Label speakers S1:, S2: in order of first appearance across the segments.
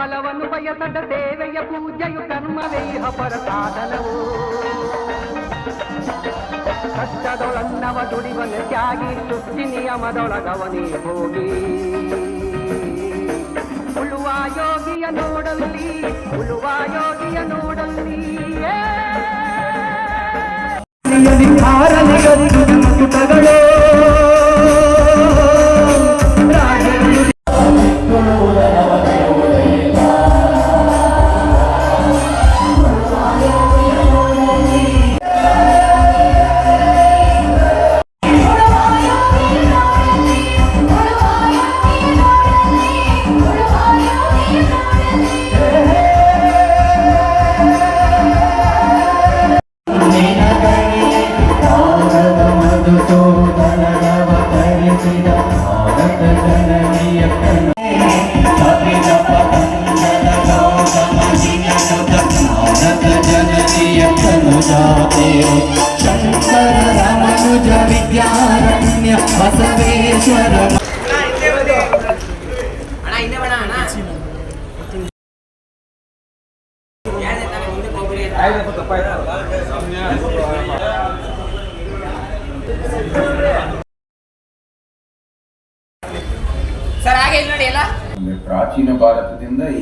S1: ಫಲವನ್ನು ಬಯಸದ ಸೇವೆಯ ಪೂಜೆಯು ಕರ್ಮವೇ ಅಪರ ಸಾಧನವು ಕಷ್ಟದೊಳನ್ನವ ದುಡಿವನ ತ್ಯಾಗಿ ಸೃಷ್ಟಿ ನಿಯಮದೊಳಗವನೇ ಹೋಗಿ ಉಳುವ ಯೋಗಿಯ ನೋಡಲ್ಲಿ, ಉಳುವ ಯೋಗಿಯ ನೋಡಲ್ಲಿ
S2: Oh,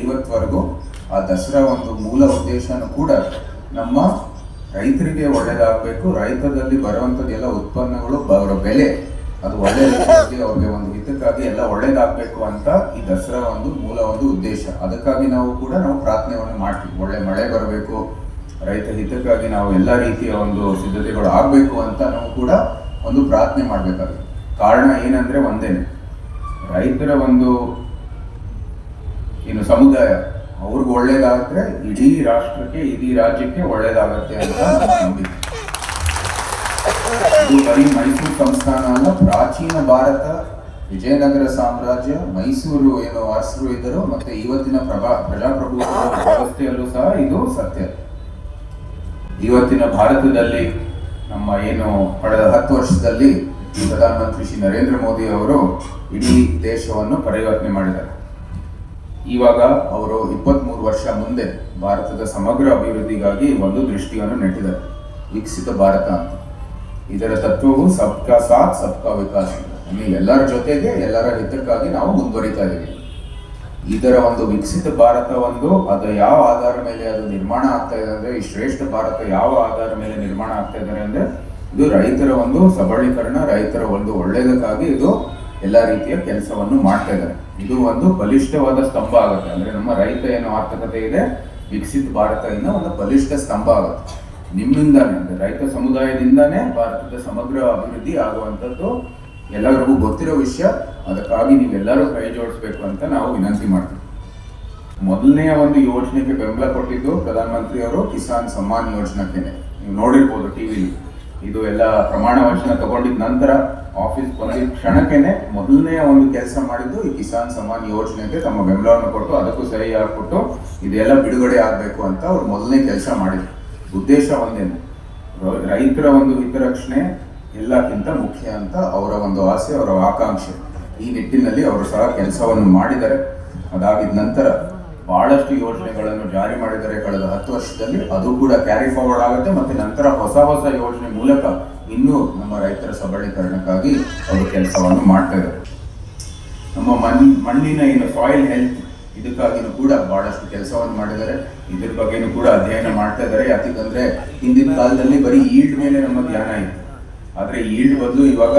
S2: ಇವತ್ವರೆಗೂ ಆ ದಸರಾ ಒಂದು ಮೂಲ ಉದ್ದೇಶನೂ ಕೂಡ ನಮ್ಮ ರೈತರಿಗೆ ಒಳ್ಳೇದಾಗಬೇಕು. ರೈತದಲ್ಲಿ ಬರುವಂಥದ್ದು ಎಲ್ಲ ಉತ್ಪನ್ನಗಳು ಅವರ ಬೆಲೆ, ಅದು ಒಳ್ಳೆ ರೀತಿಯಲ್ಲಿ ಅವ್ರಿಗೆ ಒಂದು ಹಿತಕ್ಕಾಗಿ ಎಲ್ಲ ಒಳ್ಳೇದಾಗಬೇಕು ಅಂತ ಈ ದಸರಾ ಒಂದು ಮೂಲ ಒಂದು ಉದ್ದೇಶ. ಅದಕ್ಕಾಗಿ ನಾವು ಕೂಡ ನಾವು ಪ್ರಾರ್ಥನೆಯನ್ನು ಮಾಡ್ತೀವಿ. ಒಳ್ಳೆ ಮಳೆ ಬರಬೇಕು, ರೈತ ಹಿತಕ್ಕಾಗಿ ನಾವು ಎಲ್ಲ ರೀತಿಯ ಒಂದು ಸಿದ್ಧತೆಗಳು ಆಗಬೇಕು ಅಂತ ನಾವು ಕೂಡ ಒಂದು ಪ್ರಾರ್ಥನೆ ಮಾಡಬೇಕಾಗುತ್ತೆ. ಕಾರಣ ಏನಂದ್ರೆ ಒಂದೇನೆ, ರೈತರ ಒಂದು ಇನ್ನು ಸಮುದಾಯ, ಅವ್ರಿಗೆ ಒಳ್ಳೇದಾಗುತ್ತೆ ಇಡೀ ರಾಷ್ಟ್ರಕ್ಕೆ, ಇಡೀ ರಾಜ್ಯಕ್ಕೆ ಒಳ್ಳೇದಾಗತ್ತೆ ಅಂತ ನಂಬಿಕೆ. ಇದು ಬರೀ ಮೈಸೂರು ಸಂಸ್ಥಾನ ಅಲ್ಲ, ಪ್ರಾಚೀನ ಭಾರತ, ವಿಜಯನಗರ ಸಾಮ್ರಾಜ್ಯ, ಮೈಸೂರು ಏನು ಅರಸರು ಇದ್ದರು ಮತ್ತೆ ಇವತ್ತಿನ ಪ್ರಭಾ ಪ್ರಜಾಪ್ರಭುತ್ವ ವ್ಯವಸ್ಥೆಯಲ್ಲೂ ಸಹ ಇದು ಸತ್ಯ. ಇವತ್ತಿನ ಭಾರತದಲ್ಲಿ ನಮ್ಮ ಏನು ಕಳೆದ ಹತ್ತು ವರ್ಷದಲ್ಲಿ ಪ್ರಧಾನಮಂತ್ರಿ ಶ್ರೀ ನರೇಂದ್ರ ಮೋದಿ ಅವರು ಇಡೀ ದೇಶವನ್ನು ಪರಿವರ್ತನೆ ಮಾಡಿದ್ದಾರೆ. ಇವಾಗ ಅವರು ಇಪ್ಪತ್ಮೂರು ವರ್ಷ ಮುಂದೆ ಭಾರತದ ಸಮಗ್ರ ಅಭಿವೃದ್ಧಿಗಾಗಿ ಒಂದು ದೃಷ್ಟಿಯನ್ನು ನೆಟ್ಟಿದ್ದಾರೆ. ವಿಕಸಿತ ಭಾರತ ಅಂತ. ಇದರ ತತ್ವವು ಸಬ್ಕಾ ಸಾಥ್, ಸಬ್ಕಾ ವಿಕಾಸ್ ಅಂದ್ರೆ ಎಲ್ಲರ ಜೊತೆಗೆ ಎಲ್ಲರ ಹಿತಕ್ಕಾಗಿ ನಾವು ಮುಂದುವರಿತಾ ಇದ್ದೀವಿ ಇದರ ಒಂದು ವಿಕಸಿತ ಭಾರತ ಒಂದು, ಅದು ಯಾವ ಆಧಾರ ಮೇಲೆ ಅದು ನಿರ್ಮಾಣ ಆಗ್ತಾ ಇದೆ ಅಂದ್ರೆ, ಈ ಶ್ರೇಷ್ಠ ಭಾರತ ಯಾವ ಆಧಾರ ಮೇಲೆ ನಿರ್ಮಾಣ ಆಗ್ತಾ ಇದ್ದಾರೆ ಅಂದ್ರೆ, ಇದು ರೈತರ ಒಂದು ಸಬಲೀಕರಣ, ರೈತರ ಒಂದು ಒಳ್ಳೆಯದಕ್ಕಾಗಿ ಇದು ಎಲ್ಲ ರೀತಿಯ ಕೆಲಸವನ್ನು ಮಾಡ್ತಾ ಇದ್ದಾರೆ. ಇದು ಒಂದು ಬಲಿಷ್ಠವಾದ ಸ್ತಂಭ ಆಗುತ್ತೆ. ಅಂದ್ರೆ ನಮ್ಮ ರೈತ ಏನು ಆರ್ಥಿಕತೆ ಇದೆ, ವಿಕಸಿತ ಭಾರತ ಇಂದ ಒಂದು ಬಲಿಷ್ಠ ಸ್ತಂಭ ಆಗುತ್ತೆ. ನಿಮ್ಮಿಂದಾನೇ, ಅಂದ್ರೆ ರೈತ ಸಮುದಾಯದಿಂದಾನೇ ಭಾರತದ ಸಮಗ್ರ ಅಭಿವೃದ್ಧಿ ಆಗುವಂಥದ್ದು ಎಲ್ಲರಿಗೂ ಗೊತ್ತಿರೋ ವಿಷಯ. ಅದಕ್ಕಾಗಿ ನೀವೆಲ್ಲರೂ ಕೈ ಜೋಡಿಸ್ಬೇಕು ಅಂತ ನಾವು ವಿನಂತಿ ಮಾಡ್ತೀವಿ. ಮೊದಲನೆಯ ಒಂದು ಯೋಜನೆಗೆ ಬೆಂಬಲ ಕೊಟ್ಟಿದ್ದು ಪ್ರಧಾನಮಂತ್ರಿ ಅವರು ಕಿಸಾನ್ ಸಮ್ಮಾನ್ ಯೋಜನೆಗೆ. ನೀವು ನೋಡಿರ್ಬೋದು ಟಿವಿಲಿ ಇದು ಎಲ್ಲ ಪ್ರಮಾಣ ವಚನ ತಗೊಂಡಿದ ನಂತರ ಆಫೀಸ್ ಬಂದಿದ್ದ ಕ್ಷಣಕ್ಕೆನೆ ಮೊದಲನೇ ಒಂದು ಕೆಲಸ ಮಾಡಿದ್ದು ಈ ಕಿಸಾನ್ ಸಮಾನ್ ಯೋಜನೆಗೆ ತಮ್ಮ ಬೆಂಬಲವನ್ನು ಕೊಟ್ಟು ಅದಕ್ಕೂ ಸಹಿ ಹಾಕ್ಬಿಟ್ಟು ಇದೆಲ್ಲ ಬಿಡುಗಡೆ ಆಗಬೇಕು ಅಂತ ಅವ್ರು ಮೊದಲನೇ ಕೆಲಸ ಮಾಡಿದ್ರು. ಉದ್ದೇಶ ಒಂದೇನು? ರೈತರ ಒಂದು ಹಿತರಕ್ಷಣೆ ಎಲ್ಲಕ್ಕಿಂತ ಮುಖ್ಯ ಅಂತ ಅವರ ಒಂದು ಆಸೆ, ಅವರ ಆಕಾಂಕ್ಷೆ. ಈ ನಿಟ್ಟಿನಲ್ಲಿ ಅವರು ಸಹ ಕೆಲಸವನ್ನು ಮಾಡಿದ್ದಾರೆ. ಅದಾಗಿದ ನಂತರ ಬಹಳಷ್ಟು ಯೋಜನೆಗಳನ್ನು ಜಾರಿ ಮಾಡಿದರೆ ಕಳೆದ ಹತ್ತು ವರ್ಷದಲ್ಲಿ. ಅದು ಕೂಡ ಕ್ಯಾರಿ ಫಾರ್ವರ್ಡ್ ಆಗುತ್ತೆ ಮತ್ತೆ ನಂತರ ಹೊಸ ಹೊಸ ಯೋಜನೆ ಮೂಲಕ ಇನ್ನೂ ನಮ್ಮ ರೈತರ ಸಬಲೀಕರಣಕ್ಕಾಗಿ ಅವರು ಕೆಲಸವನ್ನು ಮಾಡ್ತಾ ಇದ್ದಾರೆ. ನಮ್ಮ ಮಣ್, ಮಣ್ಣಿನ ಏನು ಸಾಯಿಲ್ ಹೆಲ್ತ್ ಇದಕ್ಕಾಗಿನೂ ಕೂಡ ಬಹಳಷ್ಟು ಕೆಲಸವನ್ನು ಮಾಡಿದ್ದಾರೆ. ಇದ್ರ ಬಗ್ಗೆನೂ ಕೂಡ ಅಧ್ಯಯನ ಮಾಡ್ತಾ ಇದ್ದಾರೆ. ಯಾಕಂದ್ರೆ ಹಿಂದಿನ ಕಾಲದಲ್ಲಿ ಬರೀ ಈಲ್ಡ್ ಮೇಲೆ ನಮ್ಮ ಧ್ಯಾನ ಇತ್ತು. ಆದರೆ ಈಲ್ಡ್ ಬದಲು ಇವಾಗ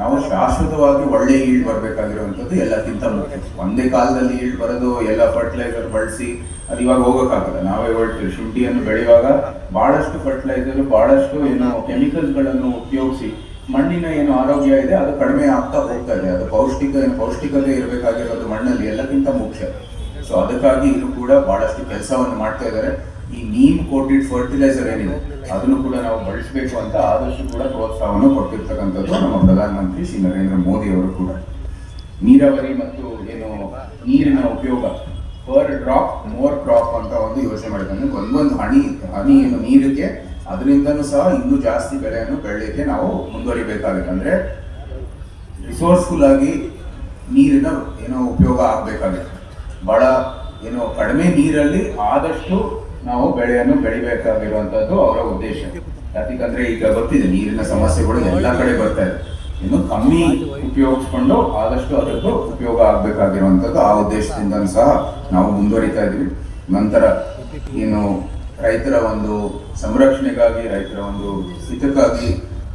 S2: ನಾವು ಶಾಶ್ವತವಾಗಿ ಒಳ್ಳೆ ಈಲ್ಡ್ ಬರಬೇಕಾಗಿರುವಂಥದ್ದು ಎಲ್ಲಕ್ಕಿಂತ ಮುಖ್ಯ. ಒಂದೇ ಕಾಲದಲ್ಲಿ ಈಲ್ಡ್ ಬರೋದು, ಎಲ್ಲ ಫರ್ಟಿಲೈಸರ್ ಬಳಸಿ ಅದು ಇವಾಗ ಹೋಗೋಕ್ಕಾಗಲ್ಲ. ನಾವೇ ಹೊರಡ್ತೀವಿ. ಶುಂಠಿಯನ್ನು ಬೆಳೆಯುವಾಗ ಬಹಳಷ್ಟು ಫರ್ಟಿಲೈಸರ್ ಬಹಳಷ್ಟು ಏನು ಕೆಮಿಕಲ್ಸ್ಗಳನ್ನು ಉಪಯೋಗಿಸಿ ಮಣ್ಣಿನ ಏನು ಆರೋಗ್ಯ ಇದೆ, ಅದು ಕಡಿಮೆ ಆಗ್ತಾ ಹೋಗ್ತಾ ಇದೆ. ಅದು ಪೌಷ್ಟಿಕ, ಪೌಷ್ಟಿಕತೆ ಇರಬೇಕಾಗಿರೋದು ಮಣ್ಣಲ್ಲಿ ಎಲ್ಲಕ್ಕಿಂತ ಮುಖ್ಯ. ಸೊ ಅದಕ್ಕಾಗಿ ಇದು ಕೂಡ ಬಹಳಷ್ಟು ಕೆಲಸವನ್ನು ಮಾಡ್ತಾ ಇದ್ದಾರೆ. ಈ ನೀಮ್ ಕೋಟೆಡ್ ಫರ್ಟಿಲೈಸರ್ ಏನಿದೆ, ಅದನ್ನು ಕೂಡ ನಾವು ಬಳಸಬೇಕು ಅಂತ ಆದಷ್ಟು ಕೂಡ ಪ್ರೋತ್ಸಾಹವನ್ನು ಕೊಟ್ಟಿರ್ತಕ್ಕಂಥದ್ದು ನಮ್ಮ ಪ್ರಧಾನಮಂತ್ರಿ ಶ್ರೀ ನರೇಂದ್ರ ಮೋದಿ ಅವರು ಕೂಡ. ನೀರಾವರಿ ಮತ್ತು ಏನು ನೀರಿನ ಉಪಯೋಗ ಪರ್ ಡ್ರಾಪ್ ಮೋರ್ ಡ್ರಾಪ್ ಅಂತ ಒಂದು ಯೋಚನೆ ಮಾಡಿದ್ರೆ ಒಂದೊಂದು ಹನಿ ಹನಿ ಏನು ನೀರಿಗೆ, ಅದರಿಂದನೂ ಸಹ ಇನ್ನೂ ಜಾಸ್ತಿ ಬೆಳೆಯನ್ನು ಬೆಳೆಯಕ್ಕೆ ನಾವು ಮುಂದುವರಿಬೇಕಾಗುತ್ತೆ. ಅಂದರೆ ರಿಸೋರ್ಸ್ಫುಲ್ ಆಗಿ ನೀರಿನ ಏನೋ ಉಪಯೋಗ ಆಗಬೇಕಾಗುತ್ತೆ. ಬಹಳ ಏನೋ ಕಡಿಮೆ ನೀರಲ್ಲಿ ಆದಷ್ಟು ನಾವು ಬೆಳೆಯನ್ನು ಬೆಳಿಬೇಕಾಗಿರುವಂತದ್ದು ಅವರ ಉದ್ದೇಶ. ಯಾಕಂದ್ರೆ ಈಗ ಗೊತ್ತಿದೆ ನೀರಿನ ಸಮಸ್ಯೆಗಳು ಎಲ್ಲ ಕಡೆ ಬರ್ತಾ ಇದೆ. ಇನ್ನು ಕಮ್ಮಿ ಉಪಯೋಗಿಸ್ಕೊಂಡು ಆದಷ್ಟು ಅದಕ್ಕೂ ಉಪಯೋಗ ಆಗಬೇಕಾಗಿರುವಂಥದ್ದು ಆ ಉದ್ದೇಶದಿಂದ ಸಹ ನಾವು ಮುಂದುವರಿತಾ ಇದ್ವಿ ನಂತರ ಏನು ರೈತರ ಒಂದು ಸಂರಕ್ಷಣೆಗಾಗಿ, ರೈತರ ಒಂದು ಹಿತಕ್ಕಾಗಿ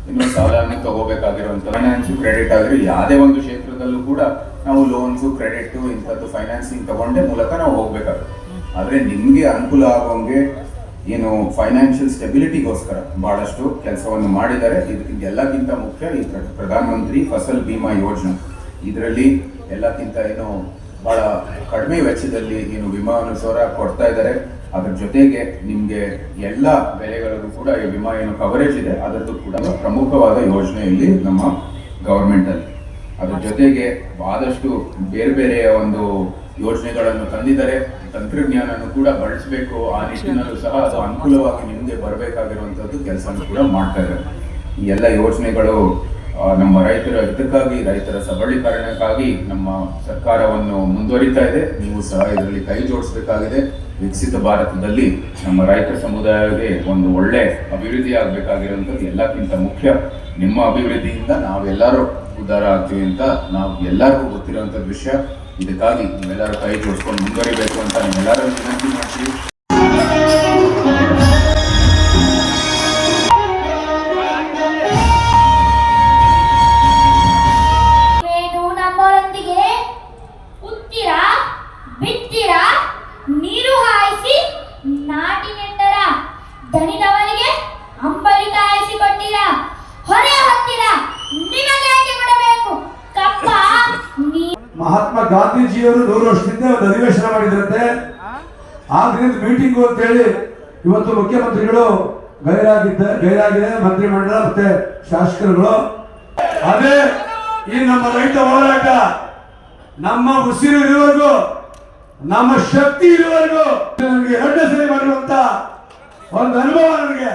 S2: ಇನ್ನು ಸಾಲವನ್ನು ತಗೋಬೇಕಾಗಿರುವಂತ ಫೈನಾನ್ಸ್ ಕ್ರೆಡಿಟ್ ಆಗಲಿ ಯಾವುದೇ ಒಂದು ಕ್ಷೇತ್ರದಲ್ಲೂ ಕೂಡ ನಾವು ಲೋನ್ಸು ಕ್ರೆಡಿಟ್ ಇಂಥದ್ದು ಫೈನಾನ್ಸಿಂಗ್ ತಗೊಂಡೇ ಮೂಲಕ ನಾವು ಹೋಗ್ಬೇಕಾಗುತ್ತೆ. ಆದ್ರೆ ನಿಮಗೆ ಅನುಕೂಲ ಆಗೋಂಗೆ ಏನು ಫೈನಾನ್ಷಿಯಲ್ ಸ್ಟೆಬಿಲಿಟಿಗೋಸ್ಕರ ಬಹಳಷ್ಟು ಕೆಲಸವನ್ನು ಮಾಡಿದ್ದಾರೆ. ಎಲ್ಲಕ್ಕಿಂತ ಮುಖ್ಯ ಈ ಪ್ರಧಾನಮಂತ್ರಿ ಪ್ರಧಾನ ಮಂತ್ರಿ ಫಸಲ್ ಬಿಮಾ ಯೋಜನೆ. ಇದರಲ್ಲಿ ಎಲ್ಲಕ್ಕಿಂತ ಏನು ಬಹಳ ಕಡಿಮೆ ವೆಚ್ಚದಲ್ಲಿ ಏನು ವಿಮಾ ಅನುಸಾರ ಕೊಡ್ತಾ ಇದ್ದಾರೆ. ಅದ್ರ ಜೊತೆಗೆ ನಿಮಗೆ ಎಲ್ಲ ಬೆಳೆಗಳಿಗೂ ಕೂಡ ಈ ವಿಮಾ ಏನು ಕವರೇಜ್ ಇದೆ. ಅದರದ್ದು ಕೂಡ ಪ್ರಮುಖವಾದ ಯೋಜನೆ ಇಲ್ಲಿ ನಮ್ಮ ಗೌರ್ಮೆಂಟಲ್ಲಿ ಅದ್ರ ಜೊತೆಗೆ ಆದಷ್ಟು ಬೇರೆ ಬೇರೆಯ ಒಂದು ಯೋಜನೆಗಳನ್ನು ತಂದಿದ್ದಾರೆ. ತಂತ್ರಜ್ಞಾನನು ಕೂಡ ಬಳಸಬೇಕು ಆ ನಿಟ್ಟಿನಲ್ಲೂ ಸಹ ಅದು ಅನುಕೂಲವಾಗಿ ನಿಮಗೆ ಬರಬೇಕಾಗಿರುವಂತದ್ದು ಕೆಲಸ ಕೂಡ ಮಾಡ್ತಾ ಇದ್ದಾರೆ. ಈ ಎಲ್ಲ ಯೋಜನೆಗಳು ನಮ್ಮ ರೈತರ ಹಿತಕ್ಕಾಗಿ ರೈತರ ಸಬಲೀಕರಣಕ್ಕಾಗಿ ನಮ್ಮ ಸರ್ಕಾರವನ್ನು ಮುಂದುವರಿತಾ ಇದೆ. ನೀವು ಸಹ ಇದರಲ್ಲಿ ಕೈ ಜೋಡಿಸಬೇಕಾಗಿದೆ. ವಿಕಸಿತ ಭಾರತದಲ್ಲಿ ನಮ್ಮ ರೈತ ಸಮುದಾಯಕ್ಕೆ ಒಂದು ಒಳ್ಳೆ ಅಭಿವೃದ್ಧಿ ಆಗಬೇಕಾಗಿರುವಂಥದ್ದು ಎಲ್ಲಕ್ಕಿಂತ ಮುಖ್ಯ. ನಿಮ್ಮ ಅಭಿವೃದ್ಧಿಯಿಂದ ನಾವೆಲ್ಲರೂ ಉದ್ಧಾರ ಆಗ್ತೀವಿ ಅಂತ ನಾವು ಎಲ್ಲರಿಗೂ ಗೊತ್ತಿರುವಂಥ ವಿಷಯ. ಇದಕ್ಕಾಗಿ ನೀವೆಲ್ಲರೂ ಕೈ ಜೋಡಿಸ್ಕೊಂಡು ಮುಂದುವರಿಬೇಕು ಅಂತ ನಿಮ್ಮೆಲ್ಲರೂ ವಿನಂತಿ ಮಾಡ್ತೀವಿ.
S3: ಅಂಬಲಿ ಕಾಯಿಸಿ ಕೊಟ್ಟಿರ. ಹೊರೆ ಹೊತ್ತಿರ ನಿಮಗೆ ಯಾಕೆ ಕೊಡಬೇಕು? ಕಪ್ಪ ನೀ
S4: ಮಹಾತ್ಮ ಗಾಂಧೀಜಿಯವರು ನೂರು ವರ್ಷದಿಂದ ಒಂದು ಅಧಿವೇಶನ ಮಾಡಿದ್ರಂತೆ. ಆದ್ರಿಂದ ಮೀಟಿಂಗ್ ಅಂತ ಹೇಳಿ ಇವತ್ತು ಮುಖ್ಯಮಂತ್ರಿಗಳು ಗೈರಾಗಿದ್ದ, ಗೈರಾಗಿದೆ ಮಂತ್ರಿಮಂಡಲ ಮತ್ತೆ ಶಾಸಕರುಗಳು. ಅದೇ ಈ ನಮ್ಮ ರೈತ ಹೋರಾಟ, ನಮ್ಮ ಉಸಿರು ಇರುವವರೆಗೂ, ನಮ್ಮ ಶಕ್ತಿ ಇರುವವರೆಗೂ ನನಗೆ ಎರಡನೇ ಸರಿ ಮಾಡಿರುವಂತ ಒಂದು ಅನುಭವ ನನಗೆ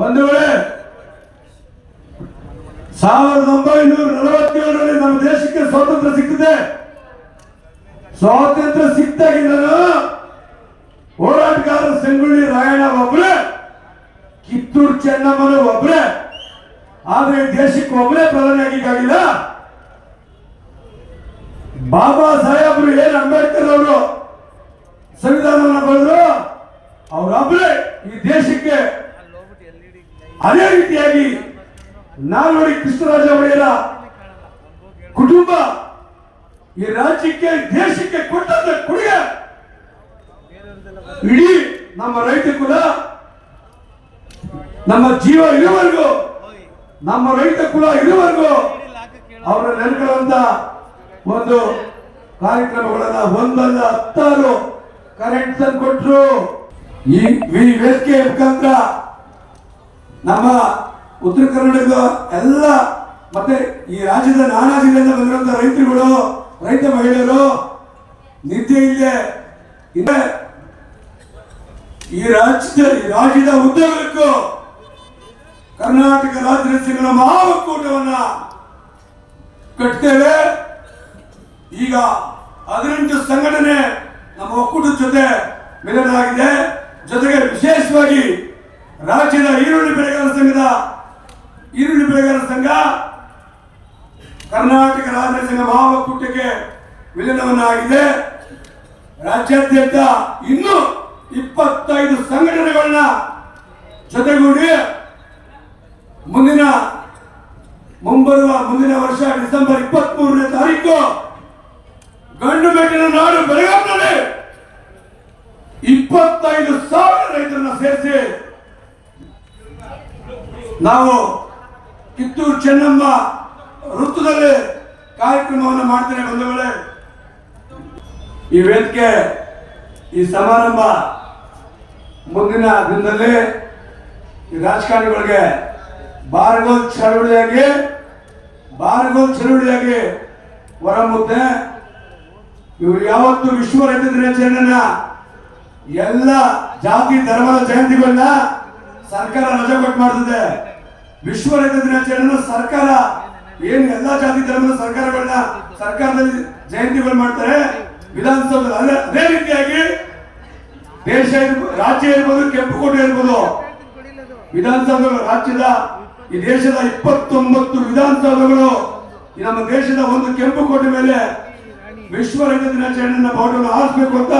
S4: ಬಂಧುಗಳೇ ಸಾವಿರದ ಒಂಬೈನೂರ ನಲವತ್ತೇಳರಲ್ಲಿ ನಮ್ಮ ದೇಶಕ್ಕೆ ಸ್ವಾತಂತ್ರ್ಯ ಸಿಕ್ಕಿದೆ. ಸ್ವಾತಂತ್ರ್ಯ ಸಿಕ್ತಾಗಿಂದನು ಹೋರಾಟಗಾರ ಸಂಗೊಳ್ಳಿ ರಾಯಣ್ಣ ಒಬ್ಬರೇ ಕಿತ್ತೂರು ಚೆನ್ನಮ್ಮನ ಒಬ್ಬರೇ ಆದ್ರೆ ದೇಶಕ್ಕೆ ಒಬ್ಬರೇ ಪ್ರಧಾನಿ ಆಗಿಲ್ಲ ಬಾಬಾ ಸಾಹೇಬ್ರು ಏನ್ ಅಂಬೇಡ್ಕರ್ ಅವರು ಸಂವಿಧಾನವನ್ನು ಬರೆದ್ರು ಅವರೊಬ್ಬರೇ ಈ ದೇಶಕ್ಕೆ ಅದೇ ರೀತಿಯಾಗಿ ನಾಲ್ವಡಿ ಕೃಷ್ಣರಾಜ ಒಡೆಯರ ಕುಟುಂಬ ಈ ರಾಜ್ಯಕ್ಕೆ, ದೇಶಕ್ಕೆ ಕೊಟ್ಟಂತ ಕೊಡುಗೆ ಇಡೀ ನಮ್ಮ ರೈತ ಕುಲ, ನಮ್ಮ ಜೀವ ಇರುವವರೆಗೂ, ನಮ್ಮ ರೈತ ಕುಲ ಇರುವವರೆಗೂ ಅವರ ನೆನಗಳಂತ ಒಂದು ಕಾರ್ಯಕ್ರಮಗಳನ್ನ ಒಂದಲ್ಲ ಹತ್ತಾರು ಕರೆಂಟ್ ತಂದು ಕೊಟ್ರು. ಈ ಈ ವೇದಿಕೆ ಮುಖಾಂತರ ನಮ್ಮ ಉತ್ತರ ಕರ್ನಾಟಕದ ಎಲ್ಲ, ಮತ್ತೆ ಈ ರಾಜ್ಯದ ನಾನಾ ಜಿಲ್ಲೆಯಿಂದ ಬಂದಿರುವಂತ ರೈತರುಗಳು, ರೈತ ಮಹಿಳೆಯರು, ನಿದ್ದೆ ಇಲ್ಲದೆ ಇದೆ ಈ ರಾಜ್ಯದ ಈ ರಾಜ್ಯದ ಉದ್ಯೋಗಕ್ಕೂ ಕರ್ನಾಟಕ ರಾಜ್ಯ ಮಹಾ ಮಹಾಒಕ್ಕೂಟವನ್ನ ಕಟ್ತೇವೆ. ಈಗ ಹದಿನೆಂಟು ಸಂಘಟನೆ ನಮ್ಮ ಒಕ್ಕೂಟದ ಜೊತೆ ಮಿಲನಾಗಿದೆ ಜೊತೆಗೆ ವಿಶೇಷವಾಗಿ ರಾಜ್ಯದ ಈರುಳ್ಳಿ ಬೆಳೆಗಾರರ ಸಂಘದ ಈರುಳ್ಳಿ ಬೆಳೆಗಾರ ಸಂಘ, ಕರ್ನಾಟಕ ರಾಜ್ಯ ಸಂಘ ಭಾವಕೂಟಕ್ಕೆ ವಿಲೀನವನ್ನಾಗಿದೆ ರಾಜ್ಯಾದ್ಯಂತ ಇನ್ನೂ ಇಪ್ಪತ್ತೈದು ಸಂಘಟನೆಗಳನ್ನ ಜೊತೆಗೂಡಿ ಮುಂದಿನ ಮುಂಬರುವ ಮುಂದಿನ ವರ್ಷ ಡಿಸೆಂಬರ್ ಇಪ್ಪತ್ತ್ ಮೂರನೇ ತಾರೀಕು ಗಂಡು ಬೆಟ್ಟಿನ ನಾಡು ಬೆಳಗಾವಿನಲ್ಲಿ ಇಪ್ಪತ್ತೈದು ಸಾವಿರ ರೈತರನ್ನ ಸೇರಿಸಿ ನಾವು ಕಿತ್ತೂರು ಚೆನ್ನಮ್ಮ ವೃತ್ತದಲ್ಲಿ ಕಾರ್ಯಕ್ರಮವನ್ನು ಮಾಡ್ತಾರೆ ಬಂಧುಗಳೇ ಈ ವೇದಿಕೆ, ಈ ಸಮಾರಂಭ ಮುಂದಿನ ದಿನದಲ್ಲಿ ಈ ರಾಜಕಾರಣಿಗಳಿಗೆ ಬಾರ್ಗೋಲ್ ಚಳವಳಿಯಾಗಿ ಬಾರ್ಗೋಲ್ ಚಳವಳಿಯಾಗಿ ಹೊರಮುದ್ದೆ. ಇವರು ಯಾವತ್ತು ವಿಶ್ವ ರೈತ ದಿನಾಚರಣೆಯನ್ನ ಎಲ್ಲ ಜಾತಿ, ಧರ್ಮದ ಜಯಂತಿಗಳನ್ನ ಸರ್ಕಾರ ರಜೆ ಕೊಟ್ಟು ಮಾಡ್ತದೆ. ವಿಶ್ವ ರೈತ ದಿನಾಚರಣೆಯನ್ನು ಸರ್ಕಾರ ಏನು ಎಲ್ಲಾ ಜಾತಿ ಧರ್ಮದ ಸರ್ಕಾರಗಳನ್ನ ಸರ್ಕಾರದಲ್ಲಿ ಜಯಂತಿಗಳು ಮಾಡ್ತಾರೆ, ವಿಧಾನಸೌಧದಲ್ಲಿ. ಅದೇ ರೀತಿಯಾಗಿ ದೇಶ ರಾಜ್ಯ ಇರ್ಬೋದು, ಕೆಂಪುಕೋಟೆ ಇರ್ಬೋದು ವಿಧಾನಸೌಧ ರಾಜ್ಯದ, ಈ ದೇಶದ ಇಪ್ಪತ್ತೊಂಬತ್ತು ವಿಧಾನಸೌಧಗಳು ನಮ್ಮ ದೇಶದ ಒಂದು ಕೆಂಪುಕೋಟೆ ಮೇಲೆ ವಿಶ್ವ ರೈತ ದಿನಾಚರಣೆಯನ್ನ ಬೋರ್ಡನ್ನು ಹಾರಿಸಬೇಕು ಅಂತ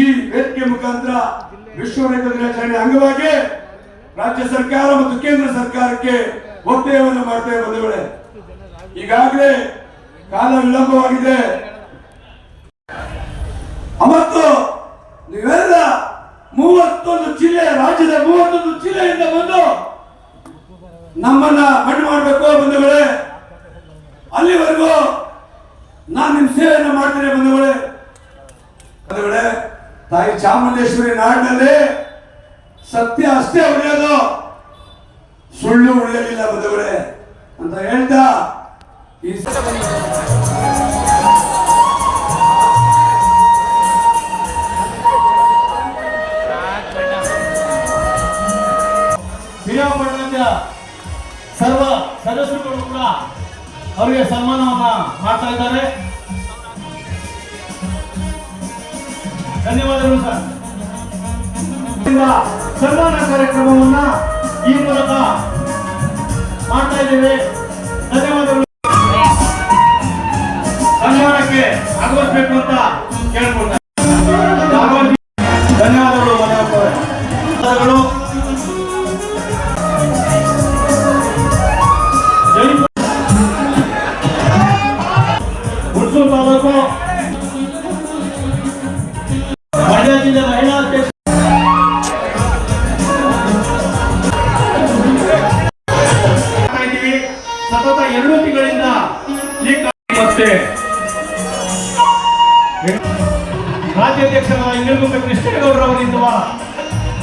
S4: ಈ ವೇದಿಕೆ ಮುಖಾಂತರ ವಿಶ್ವ ರೈತ ದಿನಾಚರಣೆ ಅಂಗವಾಗಿ ರಾಜ್ಯ ಸರ್ಕಾರ ಮತ್ತು ಕೇಂದ್ರ ಸರ್ಕಾರಕ್ಕೆ ಒತ್ತಾಯವನ್ನು ಮಾಡ್ತೇವೆ ಬಂಧುಗಳೇ. ಈಗಾಗಲೇ ಕಾಲ ವಿಳಂಬವಾಗಿದೆ. ಅವತ್ತು ನೀವೆಲ್ಲ ಮೂವತ್ತೊಂದು ಜಿಲ್ಲೆ, ರಾಜ್ಯದ ಮೂವತ್ತೊಂದು ಜಿಲ್ಲೆಯಿಂದ ಬಂದು ನಮ್ಮನ್ನ ಮಣ್ಣು ಮಾಡಬೇಕು ಬಂಧುಗಳೇ. ಅಲ್ಲಿವರೆಗೂ ನಾನು ನಿಮ್ ಸೇವೆಯನ್ನು ಮಾಡ್ತೇನೆ ಬಂಧುಗಳೇ. ಬಂಧುಗಳೇ, ತಾಯಿ ಚಾಮುಂಡೇಶ್ವರಿ ನಾಡಿನಲ್ಲಿ ಸತ್ಯ ಅಷ್ಟೇ ಉಳಿಯೋದು ಸುಳ್ಳು ಉಳಿಯಲಿಲ್ಲ ಬದವರೇ ಅಂತ ಹೇಳ್ತಾ ಈ
S5: ಸರ್ವ ಸದಸ್ಯರುಗಳು ಕೂಡ ಅವರಿಗೆ ಸನ್ಮಾನವನ್ನ ಮಾಡ್ತಾ ಇದ್ದಾರೆ. ಧನ್ಯವಾದಗಳು ಸರ್. ಸನ್ಮಾನ ಕಾರ್ಯಕ್ರಮವನ್ನ ಈ ಮೂಲಕ ಮಾಡ್ತಾ ಇದ್ದೇವೆ. ಧನ್ಯವಾದಗಳು. ಸನ್ಮಾನಕ್ಕೆ ಆಗಮಿಸಬೇಕು ಅಂತ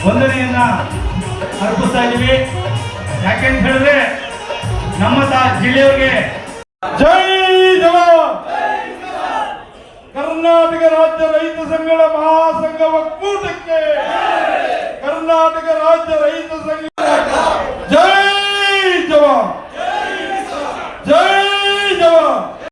S5: ವಂದನೆಯನ್ನ ಅರ್ಪಿಸ್ತಾ ಇದ್ದೀವಿ. ಯಾಕೆಂತ ಹೇಳಿದ್ರೆ ನಮ್ಮ ಜಿಲ್ಲೆಯವರಿಗೆ ಜೈ ಜವಾನ್! ಕರ್ನಾಟಕ ರಾಜ್ಯ ರೈತ ಸಂಘಗಳ ಮಹಾಸಂಘ ಒಕ್ಕೂಟಕ್ಕೆ ಕರ್ನಾಟಕ ರಾಜ್ಯ ರೈತ ಸಂಘ ಜೈ ಜವಾನ್!